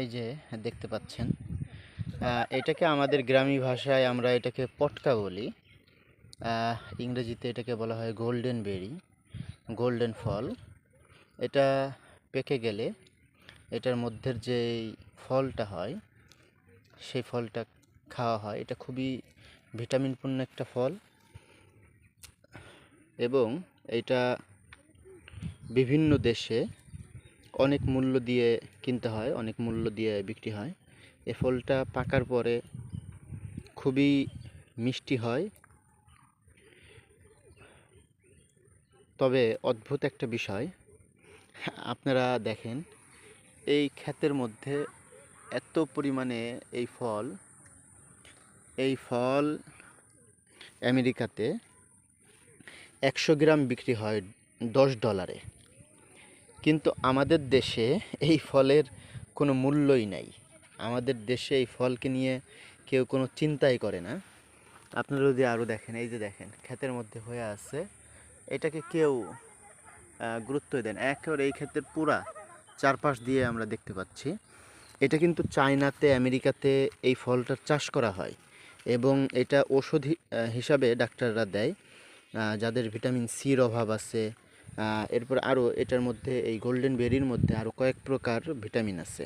এই যে দেখতে পাচ্ছেন এটাকে আমাদের গ্রামীণ ভাষায় আমরা এটাকে পটকা বলি। ইংরেজিতে এটাকে বলা হয় গোল্ডেন বেরি গোল্ডেন ফল। এটা পেকে গেলে এটার মধ্যের যে ফলটা হয়, সেই ফলটা খাওয়া হয়। এটা খুবই ভিটামিনপূর্ণ একটা ফল। এবং এটা বিভিন্ন দেশে অনেক মূল্য দিয়ে কিনতে হয়, অনেক মূল্য দিয়ে বিক্রি হয়। এ ফলটা পাকার পরে খুবই মিষ্টি হয়। তবে অদ্ভুত একটা বিষয়, আপনারা দেখেন, এই ক্ষেতের মধ্যে এত পরিমাণে এই ফল এই ফল আমেরিকাতে একশো গ্রাম বিক্রি হয় দশ ডলারে। কিন্তু আমাদের দেশে এই ফলের কোনো মূল্যই নাই। আমাদের দেশে এই ফলকে নিয়ে কেউ কোনো চিন্তাই করে না। আপনারা যদি আরও দেখেন এই যে দেখেন ক্ষেতের মধ্যে হয়ে আছে। এটাকে কেউ আহ, গুরুত্বই দেন একেবারে এই ক্ষেতের পুরা চারপাশ দিয়ে আমরা দেখতে পাচ্ছি। এটা কিন্তু চায়নাতে আমেরিকাতে এই ফলটার চাষ করা হয় এবং এটা ওষুধ হিসাবে ডাক্তাররা দেয়। যাদের ভিটামিন সির অভাব আছে এরপর আরও এটার মধ্যে এই গোল্ডেন বেরির মধ্যে আরও কয়েক প্রকার ভিটামিন আছে।